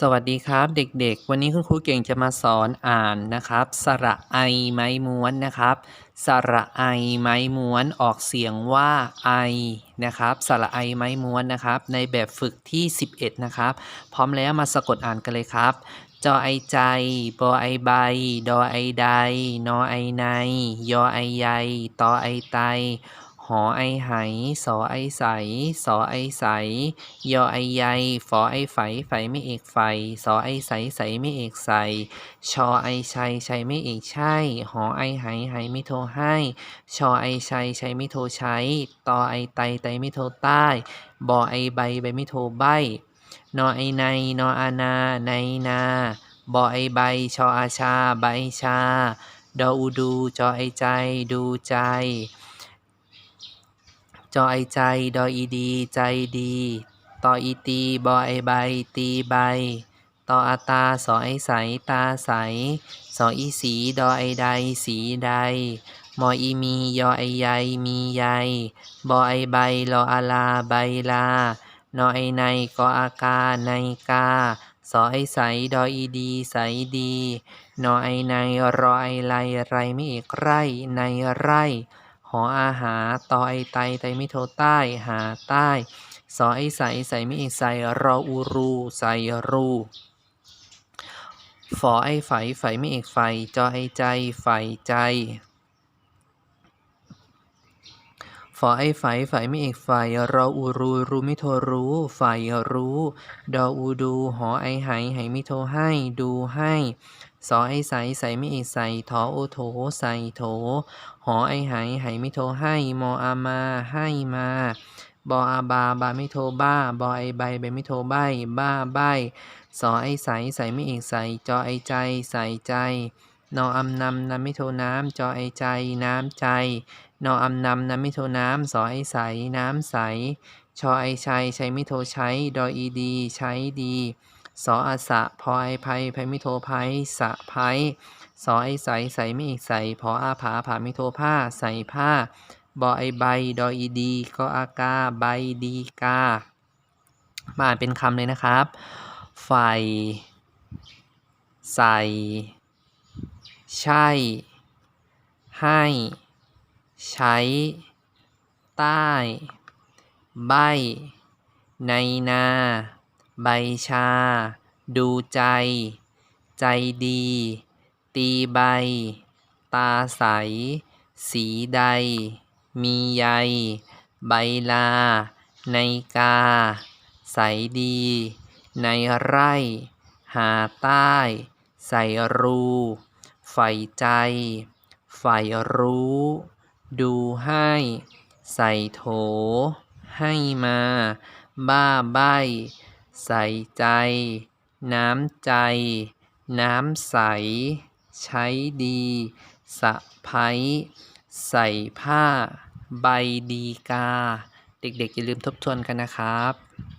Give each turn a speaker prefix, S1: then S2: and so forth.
S1: สวัสดีครับเด็กๆ วันนี้คุณครูเก่งจะมาสอนอ่านนะครับ สระไอไม้ม้วนนะครับ สระไอไม้ม้วนออกเสียงว่าไอนะครับ สระไอไม้ม้วนนะครับ ในแบบฝึกที่ 11 นะครับ พร้อมแล้วมาสะกดอ่านกันเลยครับ จอไอใจ บอไอใบ ดอไอใด นอไอใน ยอไอใยตอไอไต หอไอไหสอไอใส สอไอใส ยอไอใยฝอไอไฝ ไฝไม่เอกไฟสอไอใส ใสไม่เอกใส ชอไอชัย ชัยไม่เอกใช่ หอไอไหไหไม่โทรให้ ชอไอชัย ชัยไม่โทรใช้ ตอไอไต ไตไม่โทรใต้ บอไอใบ ใบไม่โทรใบ นอไอใน นออานา ในนา บอไอใบ ชออาชา ใบชา ดออูดู จอไอใจ ดูใจ จอไอใจ ดออีดี ใจดี ตออีตี บอไอใบ ตีใบ ตออาตา สอไอใส ตาใส สออีสี ดอไอใด สีใด มออีมี ยอไอใย มีใย บอไอใบ ลออาลา ใบลา นอไอในกออากา ในกาสอไอใส ดออีดี ใสดี นอไอในรอไอไลไรไม่เอกไร ในไร หออาหาตอไอไตไตไม่โทใต้หาใต้สอไอใสใสไม่เอกใสรออูรูใสรูฝอไอไฝไฝไม่เอกไฟจอไอใจไฝใจ ฝอไอไฝไฝไม่เอกไฟรออูรูรูไม่โทรรู้ไฟรู้ดออูดูหอไอไหไหไม่โทรให้ดูให้สอไอใสใสไม่เอกใสทอโอโถใสโถ หอไอไหไหไม่โทรให้มออามาให้มาบออาบาบาไม่โทรบ้าบอไอใบใบไม่โทรใบบ้าใบสอไอใสใสไม่เอกใสจอไอใจใสใจ นออำนำนำไม่โทน้ำจอไอใจ น้ำใจ นออำนำนำไม่โทน้ำสอไอใส น้ำใส ชอไอชัยชัยไม่โทใช้ ดออีดี ใช้ดี สออาสะพอไอภัยภัยไม่โทภัยสะภัยสอไอใสใสไม่เอกใสพออาผาผาไม่โทผ้าใส่ผ้า บอไอใบ ดออีดี ก็อากาใบดีกามาอ่านเป็นคำเลยนะครับ ไฟ ใส่ ใช่ ให้ ใช้ ใต้ ใบ ในนา ใบชา ดูใจ ใจดี ตีใบ ตาใส สีใด มีใย ใบลา ในกา ใสดี ในไร่ หาใต้ ใส่รู ใฝ่ใจ ใฝ่รู้ ดูให้ ใส่โถ ให้มา บ้าใบใส่ใจ น้ำใจ น้ำใส ใช้ดี สะพ้ยใส่ผ้า ใบดีกา เด็กๆ อย่าลืมทบทวนกันนะครับ